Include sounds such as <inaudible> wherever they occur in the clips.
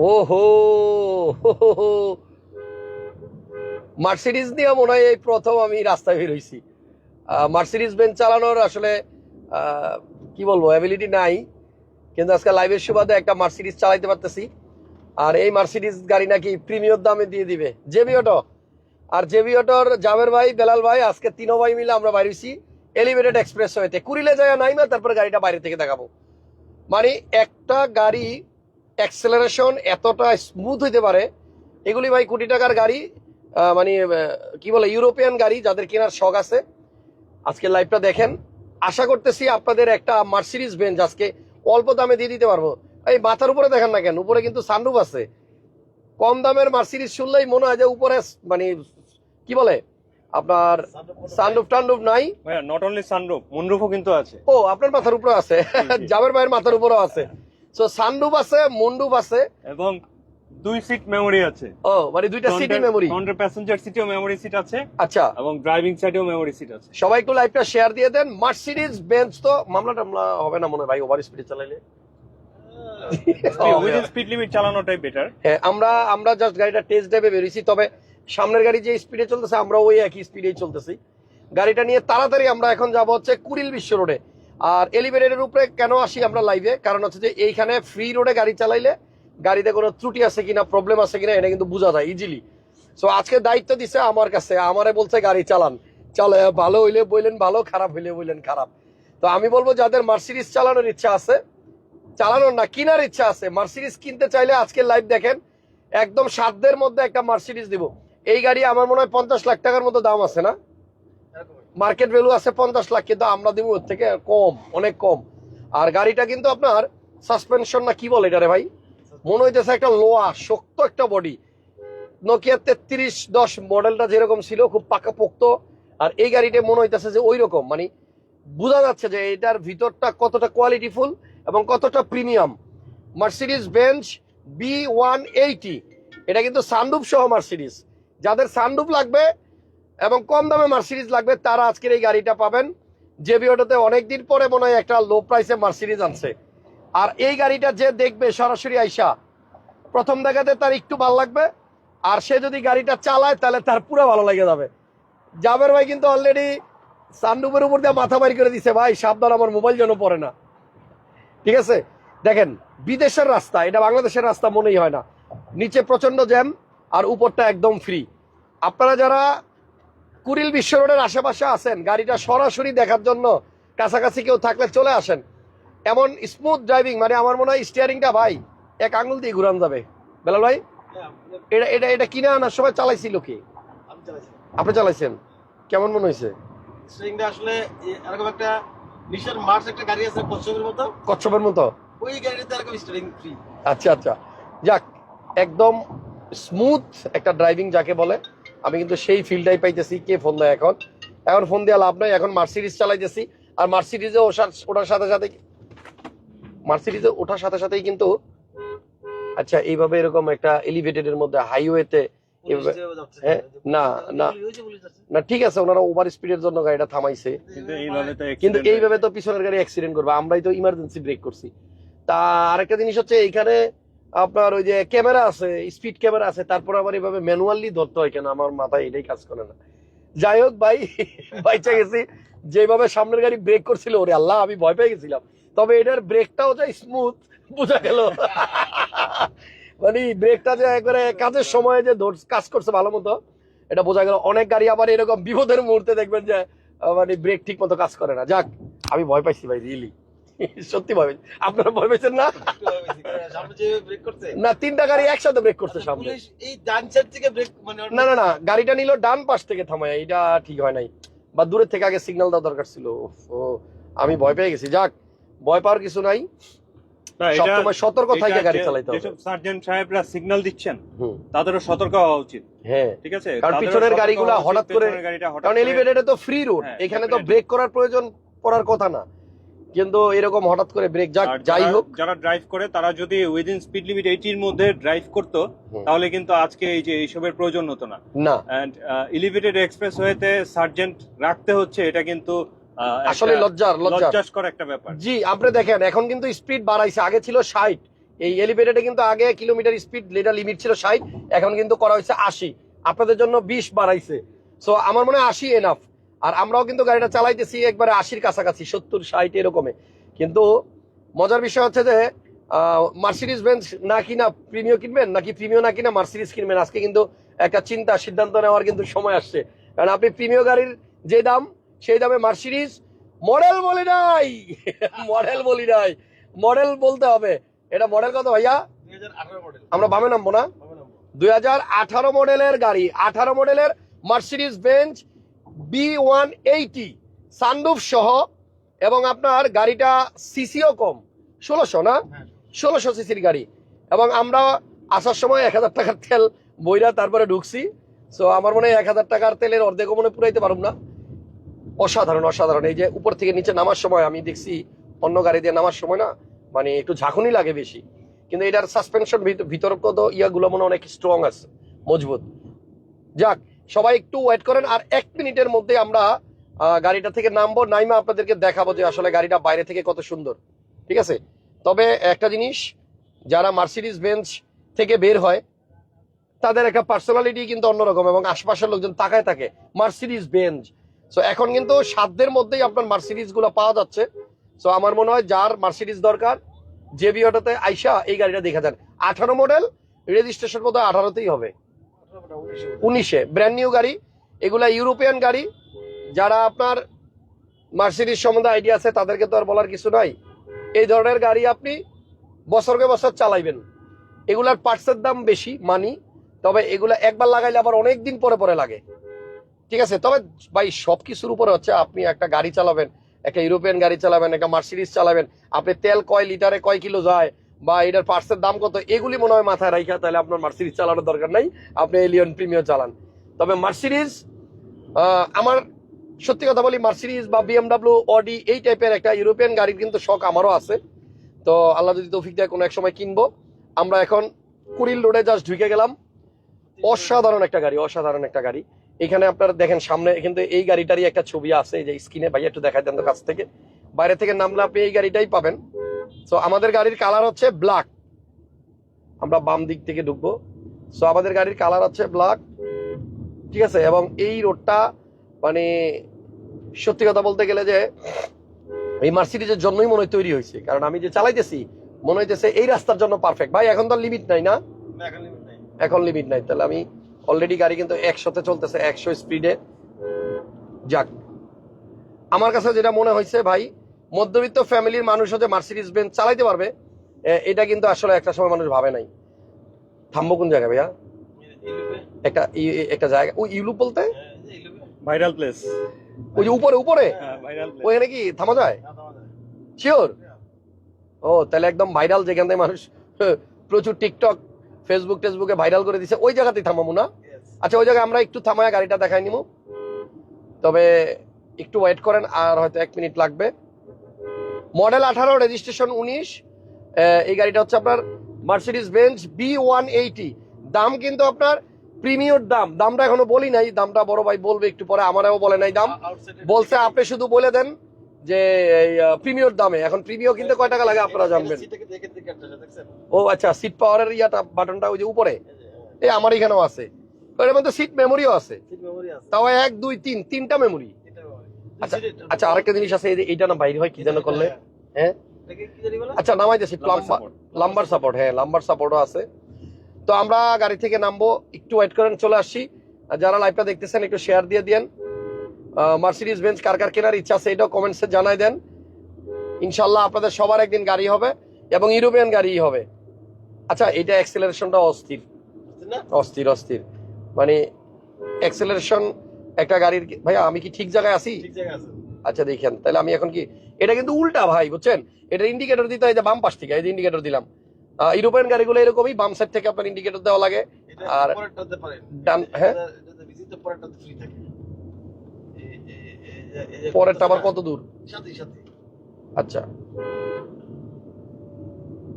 ওহো মার্সিডিজ নিয়ে মনে হয় এই প্রথম আমি রাস্তায় বেরোইছি মার্সিডিজ বেঞ্চ চালানোর আসলে কি বলব অ্যাবিলিটি নাই। কিন্তু আজকে লাইভের সুবাদে একটা মার্সিডিজ চালাইতে পারতেছি। আর এই মার্সিডিজ গাড়ি নাকি প্রিমিয়র দামে দিয়ে দিবে। জেবি অটো আর জেবি অটোর জাবের ভাই, বেলাল ভাই, আজকে তিনো ভাই মিলে আমরা বাইরেছি এলিভেটেড এক্সপ্রেস হইতে কুড়িলে যায় নাইমা তারপরে গাড়িটা বাইরে থেকে দেখাবো। মানে একটা গাড়ি অ্যাক্সেলারেশন এতটা স্মুথ হইতে পারে এগুলি ভাই কোটি টাকার গাড়ি মানে কি বলে ইউরোপিয়ান গাড়ি যাদের কেনার শখ আছে। আজকে লাইভটা দেখেন। আশা করতেছি আপনাদের একটা মার্সিডিজ বেঞ্চ আজকে অল্প দামে দিয়ে দিতে পারব। এই মাথার উপরে দেখেন না কেন উপরে কিন্তু সানরুফ আছে। কম দামের মার্সিডিজ শুনলেই মনে হয় যে উপরে মানে কি বলে আপনার সানরুফ টানরুফ নাই। নট অনলি সানরুফ মুনরুফও কিন্তু আছে। ও আপনার মাথার উপরে আছে। জাবের ভাইয়ের মাথার উপরেও আছে। সো সানরুফ আছে মুন্ডুফ আছে। এবং দুই সিট মেমোরি আছে। ও মানে দুইটা সিটি মেমোরি ফ্রন্টের প্যাসেঞ্জার সিটেও মেমোরি সিট আছে। আচ্ছা। এবং ড্রাইভিং সাইডেও মেমোরি সিট আছে। সবাই একটু লাইভটা শেয়ার দিয়ে দেন। মার্সিডিজ বেঞ্চ তো মামলা টামলা হবে না মনে হয় ভাই ওভার স্পিডে চালাইলে? স্পিড লিমিট চালানোটাই বেটার হ্যাঁ আমরা আমরা জাস্ট গাড়িটা টেস্ট ড্রাইভে বেরিয়েছি তবে সামনের গাড়ি যে স্পিডে চলতেছে আমরা ওই একই স্পিডেই চলতেছি। গাড়িটা নিয়ে তাড়াতাড়ি আমরা এখন যাব হচ্ছে কুড়িল বিশ্ব রোডে আর এলিভেটেডের উপরে কেন আসি আমরা লাইভে কারণ হচ্ছে যে এইখানে ফ্রি রোডে গাড়ি চালাইলে গাড়িতে কোনো ত্রুটি আছে কিনা প্রবলেম আছে কিনা, এটা কিন্তু বোঝা যায় ইজিলি সো আজকে দায়িত্ব দিছে আমার কাছে, আমারে বলছে গাড়ি চালান। চালে, ভালো হইলে বললেন ভালো, খারাপ হইলে বললেন খারাপ। তো আমি বলব যাদের মার্সিডিজ চালানোর ইচ্ছা আছে, চালানোর না, কেনার ইচ্ছা আছে মার্সিডিজ কিনতে চাইলে আজকে লাইভ দেখেন, একদম সাধ্যের মধ্যে একটা মার্সিডিজ দিব। এই গাড়ি আমার মনে হয় পঞ্চাশ লাখ টাকার মতো দাম আছে না? মার্কেট ভ্যালু আছে পঞ্চাশ লাখ, কিন্তু আমরা দিব ওর থেকে কম, অনেক কম। আর গাড়িটা কিন্তু আপনার সাসপেনশন না কি বলে এটা রে ভাই? মনে হইতেছে একটা লোয়া শক্ত একটা বডি নোকিয়া তেত্রিশ দশ মডেলটা যেরকম ছিল, খুব পাকা পোক্ত আর এই গাড়িটা মনে হইতেছে যে ওই রকম মানে বোঝা যাচ্ছে যে এটার ভিতরটা কতটা কোয়ালিটিফুল এবং কতটা premium Mercedes Benz B one eighty এটা কিন্তু সানরুফ সহ মার্সিডিস যাদের সানরুফ লাগবে এবং কম দামে মার্সিডিজ লাগবে, তারা আজকের এই গাড়িটা পাবেন। জেবি অটোতে অনেকদিন পরে মনে হয় একটা লো প্রাইসে মার্সিডিজ আনছে। আর এই গাড়িটা যে দেখবে সরাসরি আইসা, প্রথম দেখাতে তার একটু ভালো লাগবে, আর সে যদি গাড়িটা চালায় তাহলে তার পুরো ভালো লেগে যাবে। জাবের ভাই কিন্তু অলরেডি সানরুফের উপর দিয়ে মাথা বাড়ি করে দিছে, ভাই, সাবধান, আমার মোবাইল যেন পড়ে না। ঠিক আছে? দেখেন, বিদেশের রাস্তা, এটা বাংলাদেশের রাস্তা মনেই হয় না। নিচে প্রচণ্ড জ্যাম আর উপরটা একদম ফ্রি আপনারা যারা কুড়িল বিশ্ব রোডের আশেপাশে আছেন। গাড়িটা সরাসরি দেখার জন্য কাছাকাছি কেউ থাকলে চলে আসেন। এমন স্মুথ ড্রাইভিং মানে আমার মনে হয় স্টিয়ারিংটা ভাই এক আঙুল দিয়ে ঘুরান যাবে। বেলাল ভাই এটা এটা এটা কিনে আনার সময় চালাইছিল কি? আপনি চালাইছেন? কেমন মনে হয়েছে? স্ট্রিংটা আসলে এরকম একটা একটা গাড়ি আছে কচ্ছপের মতো। কচ্ছপের মতো? ওই গাড়িতে এরকম স্টিয়ারিং ফ্রি আচ্ছা আচ্ছা। যাক একদম স্মুথ একটা ড্রাইভিং যাকে বলে। আমি কিন্তু সেই ফিল্ডটাই পাইতেছি কে ফোন দেয় এখন? এখন ফোন দেওয়া লাভ নাই এখন মার্সিডিজ চালাইতেছি। আর মার্সিডিজে ওঠার ওঠার সাথে সাথে মার্সিডিজে ওঠার সাথে সাথেই কিন্তু আচ্ছা এইভাবে এরকম একটা এলিভেটেড এর মধ্যে হাইওয়েতে হ্যাঁ, না, না। না ঠিক আছে ওনারা ওভার স্পিডের জন্য গাড়িটা থামাইছে। কিন্তু এইভাবে। তো পিছনের গাড়ি অ্যাক্সিডেন্ট করবে আমরাই তো ইমার্জেন্সি ব্রেক করছি। তা আরেকটা জিনিস হচ্ছে এইখানে আপনার ওই যে ক্যামেরা আছে স্পিড ক্যামেরা আছে তারপর আবার এইভাবে ম্যানুয়ালি ধরতে হয় কেন? আমার মাথায় এটাই কাজ করে না। যাই হোক ভাই <laughs> বাইচা গেছি। যেভাবে সামনের গাড়ি ব্রেক করছিল ওরে আল্লাহ আমি ভয় পেয়ে গেছিলাম। তবে এটার ব্রেকটাও যে স্মুথ বোঝা গেল। <laughs> মানে ব্রেকটা যে একবারে কাজের সময় যে কাজ করছে ভালো মতো এটা বোঝা গেল। অনেক গাড়ি আবার এরকম বিপদের মুহূর্তে দেখবেন যে মানে ব্রেক ঠিক মতো কাজ করে না। যাক আমি ভয় পাইছি ভাই রিয়েলি সত্যি পাইছি আপনারা ভয় পাইছেন না? সামনে যে ব্রেক করছে। না তিনটা গাড়ি একসাথে ব্রেক করছে সামনে। এই ডান সাইড থেকে ব্রেক মানে না না না গাড়িটা নিল ডান পাশ থেকে থামায় এটা ঠিক হয় নাই। বা দূরের থেকে আগে সিগন্যাল দেওয়া দরকার ছিল। ও আমি ভয় পেয়ে গেছি। যাক ভয় পাওয়ার কিছু নাই। সবসময় সতর্ক থাকে গাড়ি চালাইতে হবে। সার্জেন্ট সাহেবরা সিগন্যাল দিচ্ছেন তাদেরও সতর্ক হওয়া উচিত। হ্যাঁ। ঠিক আছে? কারণ পিছনের গাড়িগুলা হঠাৎ করে- কারণ এলিভেটেডে তো ফ্রি রোড হ্যাঁ, এখানে তো ব্রেক করার প্রয়োজন পড়ার কথা না। কিন্তু এরকম হঠাৎ করে ব্রেক যাক যাই হোক। যারা ড্রাইভ করে তারা যদি উইদিন স্পিড লিমিট এইটির মধ্যে ড্রাইভ করতো তাহলে কিন্তু আজকে এই যে এইসবের প্রয়োজন হতো না। না। এন্ড এলিভেটেড এক্সপ্রেস ওয়েতে সার্জেন্ট রাখতে হচ্ছে এটা কিন্তু আসলে লজ্জার লজ্জাস্কর একটা ব্যাপার। জি আপনি দেখেন এখন কিন্তু স্পিড বাড়াইছে আগে ছিল ষাট। এই এলিভেটেডে কিন্তু আগে কিলোমিটার স্পিড যেটা লিমিট ছিল ষাট এখন কিন্তু করা হয়েছে আশি। আপনাদের জন্য বিশ বাড়াইছে। সো আমার মনে হয় আশি এনাফ আর আমরাও কিন্তু গাড়িটা চালাইতেছি একবারে আশির কাছাকাছি সত্তর ষাট এরকমে। কিন্তু মজার বিষয় হচ্ছে যে মার্সিডিস বেঞ্চ না কিনা প্রিমিয় কিনবেন নাকি প্রিমিয় না কিনা মার্সিডিস কিনবেন আজকে কিন্তু একটা চিন্তা সিদ্ধান্ত নেওয়ার কিন্তু সময় আসছে। কারণ আপনি প্রিমিয় গাড়ির যে দাম সেই দামে মার্সিডিস মডেল বলি নাই। <laughs> মডেল বলি নাই। মডেল বলতে হবে। এটা মডেল কত ভাইয়া? আমরা বামে নামবো না? দুই হাজার আঠারো মডেলের গাড়ি আঠারো মডেলের Mercedes Benz B one eighty sunroof সহ এবং আপনার গাড়িটা সিসিও কম। ষোলোশো না? হ্যাঁ। ষোলোশো সিসির গাড়ি। এবং আমরা আসার সময় এক হাজার টাকার তেল বইরা তারপরে ঢুকছি। সো আমার মনে হয় এক হাজার টাকার তেলের অর্ধেকও মনে পুরাইতে পারব না। অসাধারণ অসাধারণ। এই যে উপর থেকে নিচে নামার সময় আমি দেখছি অন্য গাড়ি দিয়ে নামার সময় না মানে একটু ঝাঁকুনি লাগে বেশি। কিন্তু এটার সাসপেনশন বিতর্কত ইয়াগুলো মনে অনেক স্ট্রং আছে মজবুত। যাক সবাই একটু ওয়েট করেন, আর এক মিনিটের মধ্যে আমরা গাড়িটা থেকে নামবো। নাইমা আপনাদেরকে দেখাবো যে আসলে গাড়িটা বাইরে থেকে কত সুন্দর। ঠিক আছে? তবে একটা জিনিস, যারা মার্সিডিস বেঞ্চ থেকে বের হয়, তাদের একটা পার্সোনালিটি কিন্তু অন্যরকম এবং আশপাশের লোকজন তাকায় থাকে মার্সিডিস বেঞ্চ সো এখন কিন্তু সাধ্যের মধ্যেই আপনার মার্সিডিসগুলো পাওয়া যাচ্ছে। সো আমার মনে হয় যার মার্সিডিস দরকার জেবি অটোতে আইসা এই গাড়িটা দেখা যান। আঠারো মডেল রেজিস্ট্রেশন বোধ হয় আঠারোতেই হবে। উনিশে ব্র্যান্ড নিউ গাড়ি, এগুলা ইউরোপিয়ান গাড়ি। যারা আপনার মার্সিডিস সম্বন্ধে আইডিয়া আছে, তাদেরকে তো আর বলার কিছু নাই। এই ধরনের গাড়ি আপনি বছরকে বছর চালাইবেন। এগুলার পার্টসের দাম বেশি মানি তবে এগুলা একবার লাগাইলে আবার অনেক দিন পরে পরে লাগে। ঠিক আছে? তবে ভাই সব কিছুর উপরে হচ্ছে আপনি একটা গাড়ি চালাবেন, একটা ইউরোপিয়ান গাড়ি চালাবেন, একটা মার্সিডিস চালাবেন। আপনি তেল কয় লিটারে কয় কিলো যায় বা এটার পার্টসের দাম কত এগুলি মনে হয় মাথায় রাখা তাহলে আপনার মার্সিডিস চালানোর দরকার নাই। আপনি এলিয়ন প্রিমিয়ার চালান। তবে আহ, আমার সত্যি কথা বলি মার্সিডিস বা বিএমডাব্লিউ অডি এই টাইপের একটা ইউরোপিয়ান গাড়ির কিন্তু শখ আমারও আছে। তো আল্লাহ যদি তৌফিক দেয় কোনো এক সময় কিনবো। আমরা এখন কুড়িল রোডে জাস্ট ঢুকে গেলাম। অসাধারণ একটা গাড়ি অসাধারণ একটা গাড়ি। এখানে আপনারা দেখেন সামনে কিন্তু এই গাড়িটারই একটা ছবি আছে যে স্ক্রিনে ভাইয়া একটু দেখাই দেন তো কাছ থেকে। বাইরে থেকে নামলে আপনি এই গাড়িটাই পাবেন। সো আমাদের গাড়ির কালার হচ্ছে ব্ল্যাক আমরা বাম দিক থেকে ঢুকবো। সো আমাদের গাড়ির কালার হচ্ছে ব্ল্যাক ঠিক আছে? এবং এই রোডটা মানে সত্যি কথা বলতে গেলে যে এই মার্সিডিজের জন্যই মনে তৈরি হয়েছে। কারণ আমি যে চালাইতেছি মনে হইতেছে এই রাস্তার জন্য পারফেক্ট ভাই এখন তো লিমিট নাই না? এখন লিমিট নাই। তাহলে আমি অলরেডি গাড়ি কিন্তু একশোতে চলতেছে একশো স্পিডে যাক। আমার কাছে যেটা মনে হয়েছে ভাই মধ্যবিত্ত ফ্যামিলির মানুষ হচ্ছে মার্সিডিস বেঞ্চ চালাইতে পারবে। এটা কিন্তু আসলে একটা সময় মানুষ ভাবে নাই। থামবো কোন জায়গায় ভাইয়া? একটা একটা জায়গা। ওই ইউলুপ বলতে? হ্যাঁ। ভাইরাল প্লেস ওই যে উপরে উপরে? ভাইরাল প্লেস ওইখানে কি? থামা যায়? না, থামা যায়। শিওর ও তাহলে একদম ভাইরাল যেখান থেকে মানুষ প্রচুর টিকটক ফেসবুক টেসবুকে ভাইরাল করে দিছে ওই জায়গাতেই থামাবো না? আচ্ছা ওই জায়গায় আমরা একটু থামায় গাড়িটা দেখাই নিব তবে একটু ওয়েট করেন আর হয়তো এক মিনিট লাগবে। মডেল আঠারো রেজিস্ট্রেশন উনিশ। এই গাড়িটা হচ্ছে আপনার Mercedes Benz B one eighty দাম কিন্তু আপনার প্রিমিয়র দাম। দামটা এখনও বলি নাই দামটা বড় ভাই বলবে একটু পরে আমারও বলে নাই দাম। বলছে আপনি শুধু বলে দেন যে প্রিমিয়র দামে। এখন প্রিমিয়র কিনতে কয় টাকা লাগে আপনারা জানবেন? ও আচ্ছা সিট পাওয়ারের ইয়াটা বাটনটা ওই যে উপরে? হ্যাঁ, এই আমার এখানেও আছে। এর মধ্যে সিট মেমোরিও আছে। তাও এক দুই তিন তিনটা মেমোরি আচ্ছা আচ্ছা আরেকটা জিনিস আছে এই যে এইটা না বাইরে হয় কি যেন করলে? হ্যাঁ? আচ্ছা নামাইতেছি Lumbar লাম্বার সাপোর্ট হ্যাঁ লাম্বার সাপোর্টও আছে। তো আমরা গাড়ি থেকে নামবো একটু ওয়েট করেন চলে আসছি। আর যারা লাইভটা দেখতেছেন একটু শেয়ার দিয়ে দিয়েন। মার্সিডিজ বেঞ্চ কার কার কেনার ইচ্ছা আছে এটাও কমেন্টসে জানাই দেন। ইনশাল্লাহ আপনাদের সবার একদিন গাড়ি হবে এবং ইউরোপিয়ান গাড়ি হবে। আচ্ছা এটা অ্যাক্সেলারেশনটা অস্থির। অস্থির অস্থির মানে অ্যাক্সেলারেশন একটা গাড়ির ভাইয়া আমি কি ঠিক জায়গায় আছে। আচ্ছা দেখেন তাহলে আমি এখন কি এটা কিন্তু উল্টা ভাই বুঝছেন? এটা ইন্ডিকেটর দিতে হয় যে বাম পাশ থেকে এই যে ইন্ডিকেটর দিলাম। ইউরোপিয়ান গাড়িগুলো এরকমই বাম সাইড থেকে আপনার ইন্ডিকেটর দেওয়া লাগে। আর- ডান- হ্যাঁ? পরেরটা আবার কত দূর। আচ্ছা।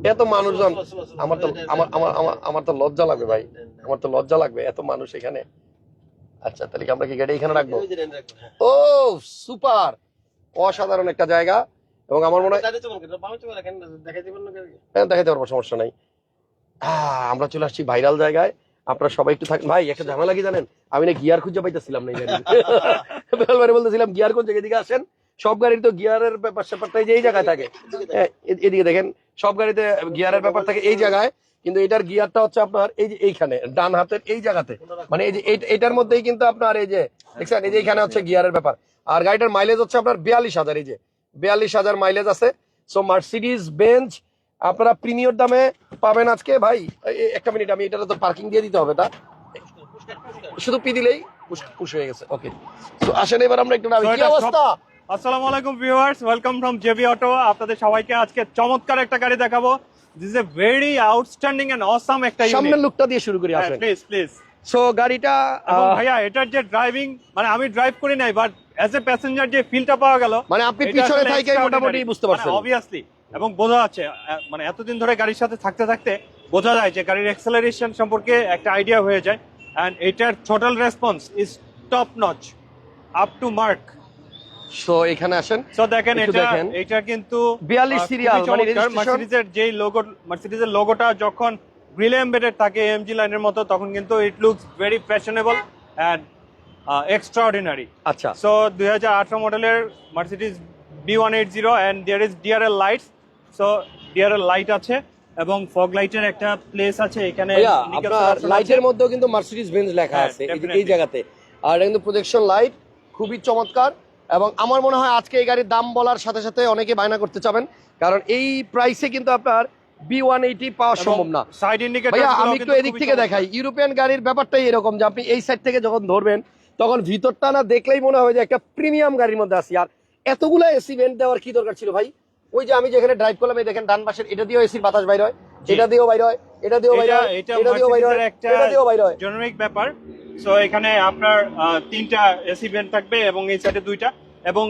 এত মানুষজন আমার তো আমার আমার আমার তো লজ্জা লাগবে ভাই। আমার তো লজ্জা লাগবে এত মানুষ এখানে। আচ্ছা তাহলে কি আমরা কি গাড়ি এখানে রাখব। ও সুপার! অসাধারণ একটা জায়গা এবং আমার মনে হয় গাড়ি? হ্যাঁ দেখাইতে পারব সমস্যা নাই। আমরা চলে আসছি ভাইরাল জায়গায়। আপনারা সবাই একটু থাকেন। ভাই একটা ঝামেলা কি জানেন? আমি না গিয়ার খুঁজে পাইতেছিলাম না। <laughs> বেলবারে বলতেছিলাম গিয়ার কোন জায়গায় এদিকে আসেন? সব গাড়ির তো গিয়ারের ব্যাপার স্যাপারটা এই যে এই জায়গায় থাকে। <laughs> এদিকে দেখেন সব গাড়িতে গিয়ারের ব্যাপার থাকে এই জায়গায়। কিন্তু এটার গিয়ারটা হচ্ছে আপনার এই যে এইখানে ডান হাতের এই জায়গাতে। মানে এই যে এটার মধ্যেই কিন্তু আপনার এই যে দেখছেন? এই যে এখানে হচ্ছে গিয়ারের ব্যাপার। আর গাড়িটার মাইলেজ হচ্ছে আপনার বিয়াল্লিশ হাজার এই যে। বিয়াল্লিশ হাজার মাইলেজ আছে। সো মার্সিডিজ বেঞ্চ আপনারা প্রিমিয়র দামে পাবেন আজকে। ভাই একটা মিনিট আমি এটা তো পার্কিং দিয়ে দিতে হবে তা শুধু পি দিলেই পুশ হয়ে গেছে ওকে তো আসেন এবার আমরা একটু। কি অবস্থা? আসসালামু আলাইকুম viewers welcome from JB auto আপনাদের সবাইকে আজকে চমৎকার একটা গাড়ি দেখাবো। This a very outstanding and awesome একটা সামনের লুকটা দিয়ে শুরু করি আসেন প্লিজ প্লিজ সো গাড়িটা ভাইয়া এটার যে ড্রাইভিং মানে আমি ড্রাইভ করি নাই বাট অ্যাজ এ প্যাসেঞ্জার যে ফিলটা পাওয়া গেল মানে আপনি পিছনে থাইকাই মোটামুটি বুঝতে পারছেন। অবভিয়াসলি এবং বোঝা যাচ্ছে মানে এতদিন ধরে গাড়ির সাথে থাকতে থাকতে বোঝা যায় যে গাড়ির অ্যাক্সেলারেশন সম্পর্কে একটা আইডিয়া হয়ে যায় এন্ড এটার total response is top notch up to mark so এখানে আসেন। সো দেখেন এটা। এটা কিন্তু 42 serial, মানে মার্সিডিজের যেই লোগো মার্সিডিজের লোগোটা যখন গ্রিল এমবেডেড থাকে এমজি লাইনের মতো তখন কিন্তু it looks very fashionable and extraordinary আচ্ছা। সো দুই হাজার আঠারো মডেলের Mercedes B one eight zero and there is DRL lights so DRL light আছে এবং ফগ লাইটের একটা প্লেস আছে এখানে আপনার লাইটের মধ্যেও কিন্তু মার্সিডিজ বেঞ্জ লেখা হ্যাঁ, আছে এই. জায়গাতে। আর এটা কিন্তু প্রজেকশন লাইট খুবই চমৎকার। এবং আমার মনে হয় আজকে এই গাড়ির দাম বলার সাথে সাথে অনেকে বায়না করতে চাবেন কারণ এই প্রাইসে কিন্তু আপনার বি ওয়ান এইটি পাওয়া সম্ভব না। সাইড ইন্ডিকেটর আমি একটু এদিক থেকে দেখাই ইউরোপিয়ান গাড়ির ব্যাপারটাই এরকম যে আপনি এই সাইড থেকে যখন ধরবেন তখন ভিতরটা না দেখলেই মনে হবে যে একটা প্রিমিয়াম গাড়ির মধ্যে আছি। আর এতগুলো এসি ভেন্ট দেওয়ার কি দরকার ছিল ভাই? ওই যে আমি যেখানে ড্রাইভ করলাম এই দেখেন ডান পাশের এটা দিয়েও এসির বাতাস বাইর হয় এটা দিয়েও বাইর হয় এটা দিয়েও বাইর হয় এটা দিয়েও বাইর হয় এটা দিয়েও বাইর হয়। জেনারিক ব্যাপার। সো এখানে আপনার তিনটা এসি ভেন্ট থাকবে এবং এই সাইডে দুইটা। এবং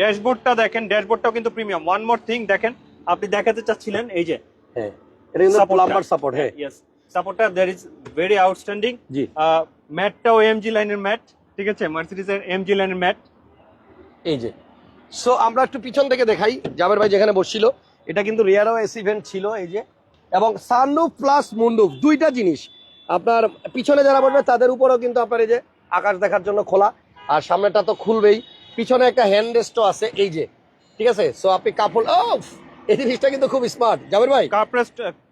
ড্যাশবোর্ডটা দেখেন ড্যাশবোর্ডটাও কিন্তু প্রিমিয়াম। ওয়ান মোর থিং দেখেন আপনি দেখাতে চাচ্ছিলেন এই যে হ্যাঁ এটা কিন্তু প্লাম্বার সাপোর্ট হ্যাঁ। ইয়েস সাপোর্টটা দ্যাট ইজ ভেরি আউটস্ট্যান্ডিং জি। ম্যাটটাও এমজি লাইনের ম্যাট ঠিক আছে? মার্সিডিজের এমজি লাইনের ম্যাট। এই যে। সো আমরা একটু পিছন থেকে দেখাই জাবের ভাই যেখানে বসছিল। এটা কিন্তু রিয়ারও এসি ভেন্ট ছিল এই যে। এবং সানরুফ প্লাস মুন্ডুফ দুইটা জিনিস। আপনার পিছনে যারা বসবে, তাদের উপরেও কিন্তু আপনার এই যে আকাশ দেখার জন্য খোলা। আর সামনেটা তো খুলবেই। পিছনে একটা হ্যান্ড রেস্টও আছে, এই যে। ঠিক আছে? সো আপনি কাপড় এই জিনিসটা কিন্তু খুব স্মার্ট জাবের ভাই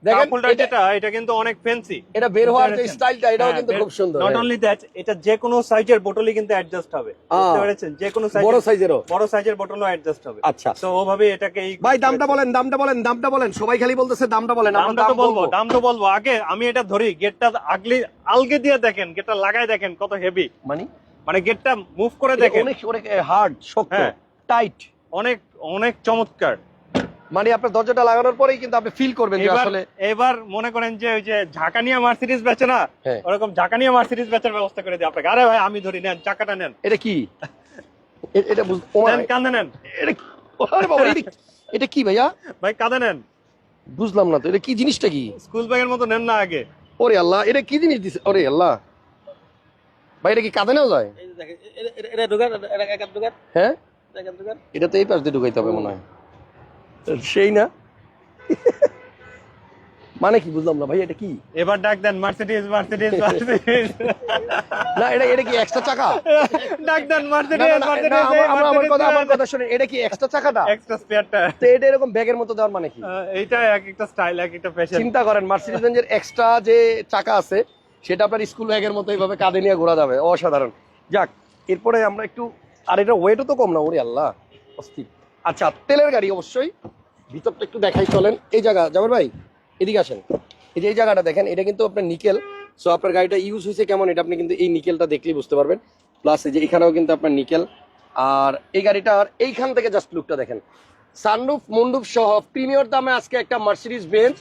দেখেন, এটা- যেটা এটা কিন্তু অনেক ফ্যান্সি এটা বের হওয়ার যে স্টাইলটা এটাও কিন্তু খুব সুন্দর নট হ্যাঁ। অনলি দ্যাট এটা যে কোনো সাইজের বোতলই কিন্তু অ্যাডজাস্ট হবে। বুঝতে পেরেছেন? যে কোনো হ্যাঁ। বড় সাইজেরও বড় সাইজের বোতলও অ্যাডজাস্ট হবে। আচ্ছা। তো ওভাবে এটাকে এই ভাই দামটা বলেন দামটা বলেন দামটা বলেন। সবাই খালি বলতেছে দামটা বলেন আমরা দাম বলব দাম তো বলব। আগে আমি এটা ধরি গেটটা আগলি আলগে দিয়ে দেখেন গেটটা লাগাই দেখেন কত হেভি মানে? মানে গেটটা মুভ করে দেখেন। অনেক অনেক হার্ড শক্ত হ্যাঁ। টাইট অনেক অনেক চমৎকার। মানে আপনার দরজাটা লাগানোর পরেই কিন্তু আপনি ফিল করবেন যে এবার আসলে এবার মনে করেন যে ওই যে ঝাঁকানিয়া মার্সিডিজ বেচে না হ্যাঁ। ওরকম ঝাঁকানিয়া মার্সিডিজ বেচার ব্যবস্থা করে দিই আপনাকে। আরে ভাই আমি ধরি নেন চাকাটা নেন। এটা কি? এটা বুঝ- ও নেন কাঁধে নেন। এটা কি- আরে বাবা, এটা কি- ভাইয়া? ভাই কাঁধে নেন। বুঝলাম না তো এটা কি জিনিসটা কি? স্কুল ব্যাগের মতো নেন না আগে। ওরে আল্লাহ এটা কি জিনিস দিছে? ওরে আল্লাহ। ভাই এটা কি কাঁধে নেওয়া যায়? এই যে দেখেন, এ- এ- এটা ঢোকান, এটা হ্যাঁ? এটা এটা তো এই পাশ দিয়ে ঢুকাইতে হবে মনে হয়। সেই না? মানে কি বুঝলাম না ভাই এটা কি? এবার ডাক দেন মার্সিডিজ মার্সিডিজ মার্সিডিজ না এটা এটা কি এক্সট্রা চাকা? ডাক দেন না, মার্সিডিজ না, না, না, আমার- আমার- কথা আমার কথা শুনে এটা কি এক্সট্রা চাকাটা? এক্সট্রা স্পেয়ারটা তো এটা এরকম ব্যাগের মতো দেওয়ার মানে কি? এইটা এক একটা স্টাইল এক একটা ফ্যাশন চিন্তা করেন মার্সিডিজ বেঞ্জের এক্সট্রা যে চাকা আছে সেটা আপনার স্কুল ব্যাগের মতো এইভাবে কাঁধে নিয়ে ঘোরা যাবে অসাধারণ। যাক এরপরে আমরা একটু আর এটা ওয়েটও তো কম না ওরে আল্লাহ অস্থির। আচ্ছা তেলের গাড়ি অবশ্যই। ভিতরটা একটু দেখাই, চলেন। এই জায়গা যাবেন ভাই, এদিকে আসেন। এই যে এই জায়গাটা দেখেন, এটা কিন্তু আপনার নিকেল। সো আপনার গাড়িটা ইউজ হয়েছে কেমন, এটা আপনি কিন্তু এই নিকেলটা দেখলেই বুঝতে পারবেন। প্লাস এই যে এখানেও কিন্তু আপনার নিকেল। আর এই গাড়িটার এইখান থেকে জাস্ট লুকটা দেখেন। সানরুফ মুন্ডুফ সহ প্রিমিয়র দামে আজকে একটা মার্সিডিস বেঞ্চ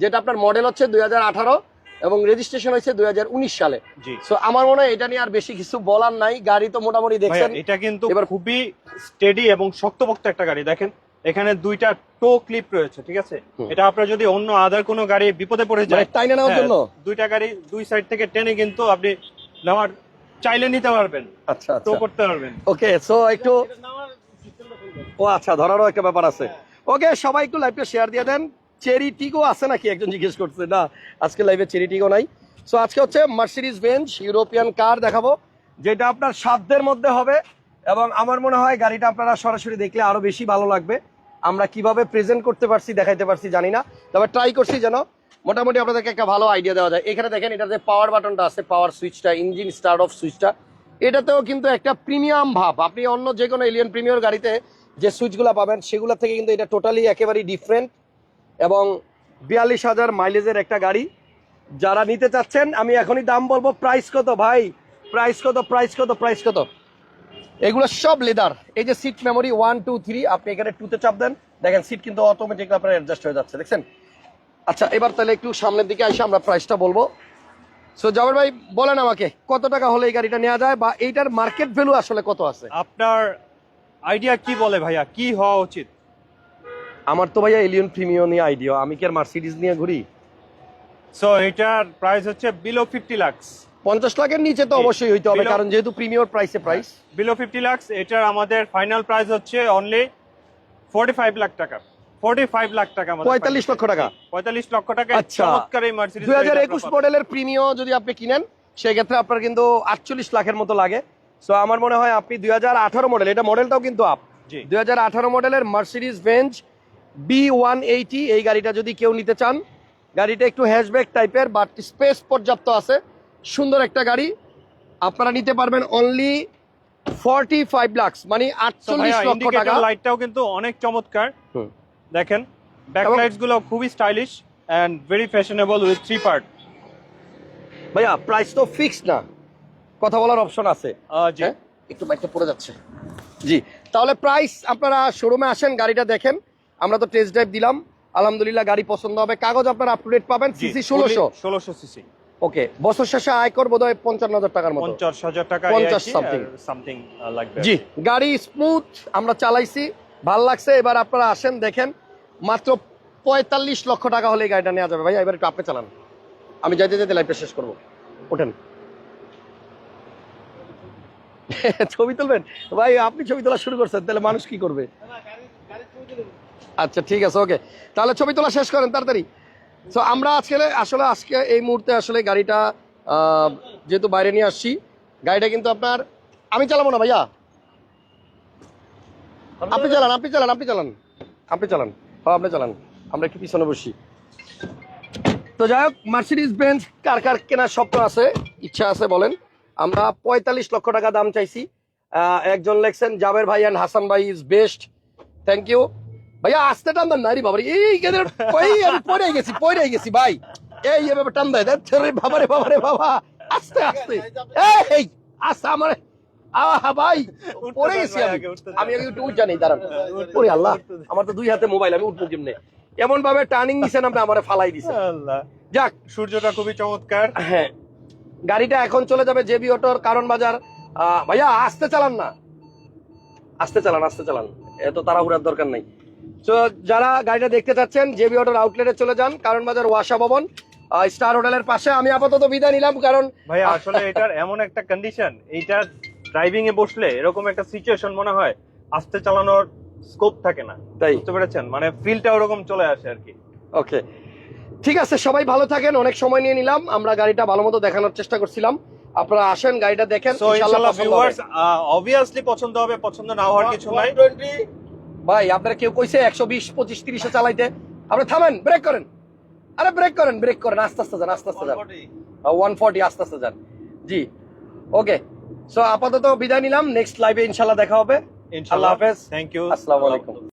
যেটা আপনার মডেল হচ্ছে দুই হাজার আঠারো। এবং রেজিস্ট্রেশন হয়েছে দুই হাজার উনিশ সালে। জি। সো আমার মনে হয় এটা নিয়ে আর বেশি কিছু বলার নাই। গাড়ি তো মোটামুটি দেখছেন। এটা কিন্তু এবার- খুবই স্টেডি এবং শক্তপোক্ত একটা গাড়ি। দেখেন এখানে দুইটা টো ক্লিপ রয়েছে ঠিক আছে? এটা আপনার যদি অন্য আদার কোনো গাড়ি বিপদে পড়ে মানে যায় টাইনে নেওয়ার হ্যাঁ, জন্য? দুইটা গাড়ি দুই সাইড থেকে টেনে কিন্তু আপনি নেওয়ার চাইলে নিতে পারবেন। আচ্ছা টো আচ্ছা। করতে পারবেন। ওকে সো একটু। ও আচ্ছা ধরারও একটা ব্যাপার আছে। ওকে সবাই একটু লাইভটা শেয়ার দিয়ে দেন। চেরি টিগো আছে নাকি? একজন জিজ্ঞেস করছে, না, আজকে লাইভে চেরি টিগো নাই। সো আজকে হচ্ছে মার্সিডিজ বেঞ্চ ইউরোপিয়ান কার দেখাবো, যেটা আপনার সাধ্যের মধ্যে হবে এবং আমার মনে হয় গাড়িটা আপনারা সরাসরি দেখলে আরও বেশি ভালো লাগবে। আমরা কীভাবে প্রেজেন্ট করতে পারছি, দেখাইতে পারছি, জানি না। তবে ট্রাই করছি যেন মোটামুটি আপনাদেরকে একটা ভালো আইডিয়া দেওয়া যায়। এখানে দেখেন এটা যে পাওয়ার বাটনটা আছে পাওয়ার সুইচটা ইঞ্জিন স্টার্ট অফ সুইচটা এটাতেও কিন্তু একটা প্রিমিয়াম ভাব। আপনি অন্য যে কোনো এলিয়ন প্রিমিয়ার গাড়িতে যে সুইচগুলো পাবেন সেগুলো থেকে কিন্তু এটা টোটালি একেবারেই ডিফারেন্ট এবং বিয়াল্লিশ হাজার মাইলেজের একটা গাড়ি। যারা নিতে চাচ্ছেন, আমি এখনই দাম বলব প্রাইস কত ভাই? প্রাইস কত প্রাইস কত প্রাইস কত? এগুলো সব লেদার এই যে seat memory one two three আপনি এখানে টুতে চাপ দেন। দেখেন সিট কিন্তু অটোমেটিক আপনার অ্যাডজাস্ট হয়ে যাচ্ছে, দেখছেন? আচ্ছা এবার তাহলে একটু সামনের দিকে এসে আমরা প্রাইসটা বলব। সো জাবের ভাই, বলেন আমাকে, কত টাকা হলে এই গাড়িটা নেওয়া যায় বা এইটার মার্কেট ভ্যালু আসলে কত আছে? আপনার আইডিয়া কি বলে ভাইয়া? কি হওয়া উচিত? আমার তো ভাইয়া এলিয়ন প্রিমিয়াম নিয়ে আইডিয়া আমি কি আর মার্সিডিজ নিয়ে ঘুরি? সো এটার প্রাইস হচ্ছে বিলো ফিফটি লাক্স পঞ্চাশ লাখের নিচে তো অবশ্যই হইতে হবে কারণ যেহেতু প্রিমিয়ার প্রাইসে প্রাইস বিলো ফিফটি লাক্স এটার আমাদের ফাইনাল প্রাইস হচ্ছে অনলি ফোর্টি ফাইভ লাখ টাকা। ফোর্টি ফাইভ লাখ টাকা আমাদের 45 লক্ষ টাকা? পঁয়তাল্লিশ লক্ষ টাকা আচ্ছা। চমৎকার এই মার্সিডিজ দুই হাজার একুশ মডেলের প্রিমিয়াম যদি আপনি কিনেন সেক্ষেত্রে আপনার কিন্তু আটচল্লিশ লাখের মতো লাগে। সো আমার মনে হয় আপনি দুই হাজার আঠারো মডেল এটা মডেলটাও কিন্তু আপ দুই হাজার আঠারো মডেলের Mercedes Benz B one eighty এই গাড়িটা যদি কেউ নিতে চান গাড়িটা একটু হ্যাশব্যাক টাইপের বাট স্পেস পর্যাপ্ত আছে। সুন্দর একটা গাড়ি। আপনারা নিতে পারবেন অনলি ফর্টি ফাইভ লাক্স মানে আটচল্লিশ লক্ষ টাকা। লাইটটাও কিন্তু অনেক চমৎকার। দেখেন ব্যাক এবং- লাইটসগুলো খুবই stylish and very fashionable with three part ভাইয়া প্রাইস তো ফিক্স না। কথা বলার অপশন আছে। জি। হ্যাঁ? একটু বাইকটা পড়ে যাচ্ছে। জি। তাহলে প্রাইস আপনারা শোরুমে আসেন গাড়িটা দেখেন। আমরা তো টেস্ট ড্রাইভ দিলাম। আলহামদুলিল্লাহ গাড়ি পছন্দ হবে। কাগজ আপনারা আপ টু ডেট পাবেন সিসি ষোলোশো। ষোলোশো সিসি ওকে বছর শেষে আয়কর বোধ হয় পঞ্চান্ন হাজার টাকার মতো। পঞ্চাশ হাজার টাকা 50 something। সামথিং লাগবে। জি গাড়ি স্মুথ আমরা চালাইছি। ভালো লাগছে এবার আপনারা আসেন দেখেন। মাত্র পঁয়তাল্লিশ লক্ষ টাকা হলে গাড়িটা নেওয়া যাবে। ভাই এবার একটু আপনি চালান। আমি যাইতে যাইতে লাইফটা শেষ করব। ওঠেন। ছবি তুলবেন? ভাই আপনি ছবি তোলা শুরু করছেন তাহলে মানুষ কি করবে? আচ্ছা ঠিক আছে ওকে তাহলে ছবি তোলা শেষ করেন তাড়াতাড়ি। তো আমরা আজকে আসলে আজকে এই মুহূর্তে আসলে গাড়িটা যেহেতু বাইরে নিয়ে আসছি গাড়িটা কিন্তু আপনার আমি চালাবো না ভাইয়া? আপনি চালান আপনি চালান আপনি চালান। আপনি চালান। হ্যাঁ আপনি চালান। আমরা একটু পিছনে বসি। তো যাই হোক মার্সিডিজ বেঞ্চ কার কার কেনার স্বপ্ন আছে ইচ্ছা আছে বলেন। আমরা পঁয়তাল্লিশ লক্ষ টাকা দাম চাইছি। একজন লেখছেন জাবের ভাই অ্যান্ড হাসান ভাই ইজ বেস্ট থ্যাংক ইউ ভাইয়া আসতে টান দেন না রে বাবারে এই গেদের ওই আমি পড়ে গেছি পড়ে গেছি ভাই। এই এভাবে টান দেয় দেখ রে বাবারে বাবারে বাবা আস্তে আস্তে। এই আস্তে আমার আহা ভাই পড়ে গেছি আমি। আমি একটু উঠ দাঁড়ান। ওরে আল্লাহ আমার তো দুই হাতে মোবাইল আমি উঠবো কেমনে? এমন ভাবে টার্নিং দিছেন আপনি আমারে ফালাই দিছেন আল্লাহ। যাক। সূর্যটা খুবই চমৎকার। হ্যাঁ গাড়িটা এখন চলে যাবে জেবি অটোর কারণ বাজার। ভাইয়া আসতে চালান না। আসতে চালান আসতে চালান। এত তাড়াহুড়ার দরকার নাই। তো যারা গাড়িটা দেখতে চাচ্ছেন জেবি অটোর আউটলেটে চলে যান কারণ বাজার ওয়াসা ভবন স্টার হোটেলের পাশে। আমি আপাতত বিদায় নিলাম কারণ ভাই আসলে এটার এমন একটা কন্ডিশন এইটা ড্রাইভিং এ বসলে এরকম একটা সিচুয়েশন মনে হয় আস্তে চালানোর স্কোপ থাকে না। তাই। বুঝতে পেরেছেন? মানে ফিলটা ওরকম চলে আসে আর কি। ওকে। ঠিক আছে সবাই ভালো থাকেন অনেক সময় নিয়ে নিলাম আমরা গাড়িটা ভালো মতো দেখানোর চেষ্টা করছিলাম। আপনারা আসেন গাড়িটা দেখেন ইনশাআল্লাহ। ভিউয়ার্স অবভিয়াসলি পছন্দ হবে। পছন্দ না হওয়ার কিছু নাই। ভাই আপনারা কেউ কইছে একশো বিশ পঁচিশ তিরিশে চালাইতে? আপনি থামেন ব্রেক করেন। আরে ব্রেক করেন ব্রেক করেন আস্তে আস্তে যান আস্তে আস্তে যান। ওয়ান ফর্টি আস্তে আস্তে যান। জি। ওকে সো আপাতত বিদায় নিলাম নেক্সট লাইভে ইনশাল্লাহ দেখা হবে। আল্লাহ হাফেজ। থ্যাংক ইউ আসসালামু আলাইকুম।